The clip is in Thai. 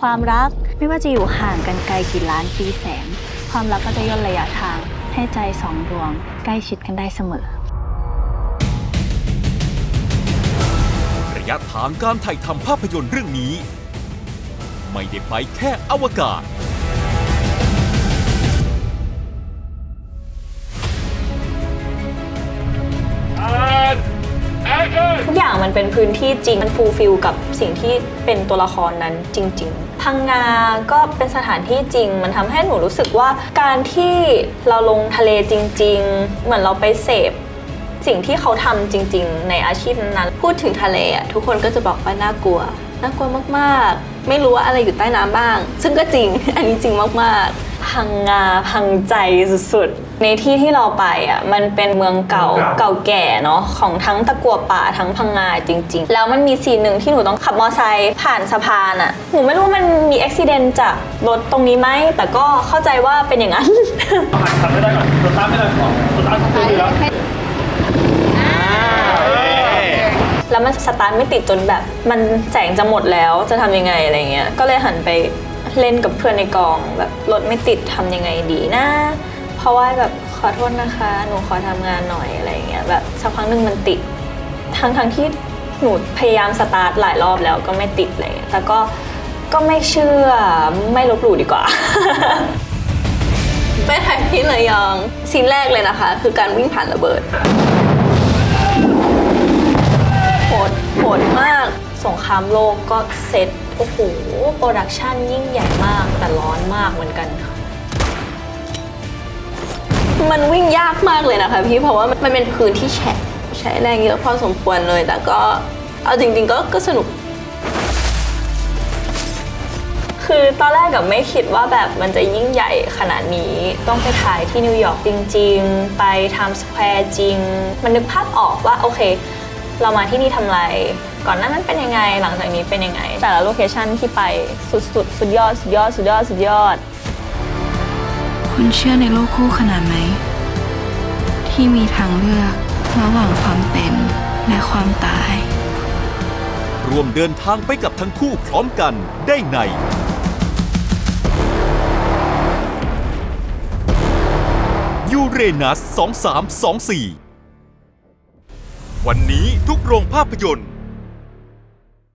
ความรัก ไม่ว่าจะอยู่ห่างกันไกลกี่ล้านปีแสง ความรักก็จะย่นระยะทาง ให้ใจสองดวง ใกล้ชิดกันได้เสมอ ระยะทางการถ่ายทำภาพยนตร์เรื่องนี้ ไม่ได้ไปแค่อวกาศ ทุกอย่างมันเป็นพื้นที่จริง มันฟูลฟิลกับสิ่งที่เป็นตัวละครนั้นจริง ๆ พังงาก็เป็นสถานที่จริง มันทำให้หนูรู้สึกว่าการที่เราลงทะเลจริง ๆ เหมือนเราไปเสพสิ่งที่เขาทำจริง ๆ ในอาชีพนั้นๆพูดถึงทะเลอะทุกคนก็จะบอกว่าน่ากลัวน่ากลัวมากๆ ไม่รู้ว่าอะไรอยู่ใต้น้ำบ้าง ซึ่งก็จริง อันนี้จริงมากๆ พังงาพังใจสุดๆ ในที่ที่เราไปอะมันเป็นเมืองเก่าเก่าแก่เนาะของทั้งตะกัวป่าทั้งพังงาจริง ๆ แล้วมันมีซีนหนึ่งที่หนูต้องขับมอไซค์ผ่านสะพานอะหนูไม่รู้ว่ามันมีอุบิเหตุจากรถตรงนี้ไหมแต่ก็เข้าใจว่าเป็นอย่างนั้นทำไม่ได้ก่อนสตาร์ทไม่ได้ก่อนสตาร์ทต้องดูแล้วแล้วมันสตาร์ทไม่ติดจนแบบ มันแสงจะหมดแล้วจะทำยังไงอะไรเงี้ยก็เลยหันไปเล่นกับเพื่อนในกองแบบรถไม่ติดทำยังไงดีนะ เพราะว่าแบบขอโทษนะคะ หนูขอทำงานหน่อยอะไรเงี้ยแบบสักพักหนึ่งมันติดทั้งทั้งที่หนูพยายามสตาร์ทหลายรอบแล้วก็ไม่ติดอะไรเลยแต่ก็ก็ไม่เชื่อไม่ลบหลู่ดีกว่า ไปถ่ายที่ระยองซีนแรกเลยนะคะ คือการวิ่งผ่านระเบิดโหดโหดมาก สงครามโลกก็เซตโอ้โห โปรดักชันยิ่งใหญ่มากแต่ร้อนมากเหมือนกันค่ะ มันวิ่งยากมากเลยนะคะพี่เพราะว่ามันเป็นพื้นที่แฉะใช้แรงเยอะพอสมควรเลย แต่ก็เอาจริงๆก็ก็สนุก คือตอนแรกกับไม่คิดว่าแบบมันจะยิ่งใหญ่ขนาดนี้ต้องไปถ่ายที่นิวยอร์กจริงๆ ไปไทม์สแควร์จริง มันนึกภาพออกว่าโอเค เรามาที่นี่ทำอะไร ก่อนหน้านั้นเป็นยังไงหลังจากนี้เป็นยังไง แต่ละโลเคชันที่ไปสุดๆ สุดยอด สุดยอด สุดยอด สุดยอด คุณเชื่อในโลกคู่ขนาดไหม ที่มีทางเลือกระหว่างความเป็นและความตาย ร่วมเดินทางไปกับทั้งคู่พร้อมกันได้ใน ยูเรนัส 2324 วันนี้ทุกโรงภาพยนตร์